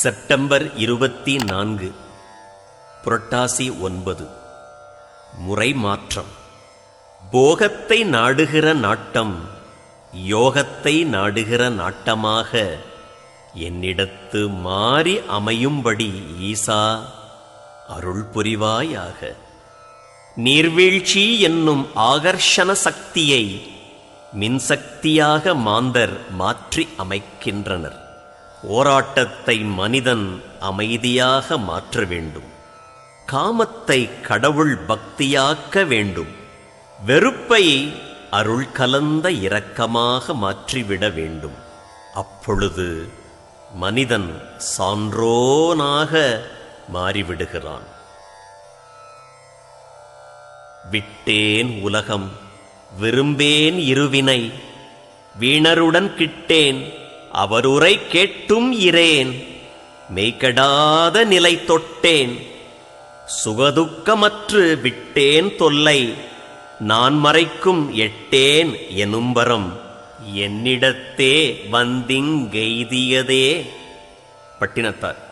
September இருபத்தி நான்கு புரட்டாசி ஒன்பது. முறை மாற்றம். போகத்தை நாடுகிற நாட்டம் யோகத்தை நாடுகிற நாட்டமாக என்னிடத்து மாறி அமையும்படி ஈசா அருள் புரிவாயாக. நீர்வீழ்ச்சி என்னும் ஆகர்ஷண சக்தியை மின்சக்தியாக மாந்தர் மாற்றி அமைக்கின்றனர். போராட்டத்தை மனிதன் அமைதியாக மாற்ற வேண்டும். காமத்தை கடவுள் பக்தியாக்க வேண்டும். வெறுப்பை அருள் கலந்த இரக்கமாக மாற்றிவிட வேண்டும். அப்பொழுது மனிதன் சான்றோனாக மாறிவிடுகிறான். விட்டேன் உலகம் விரும்பேன் இருவினை வீணருடன் கிட்டேன் அவருரை கேட்டும் இரேன். மெய்கடாத நிலை தொட்டேன். சுகதுக்கமற்று விட்டேன் தொல்லை. நான் மறைக்கும் எட்டேன் எனும்பரம். என்னிடத்தே வந்திங்கெய்தியதே பட்டினத்தார்.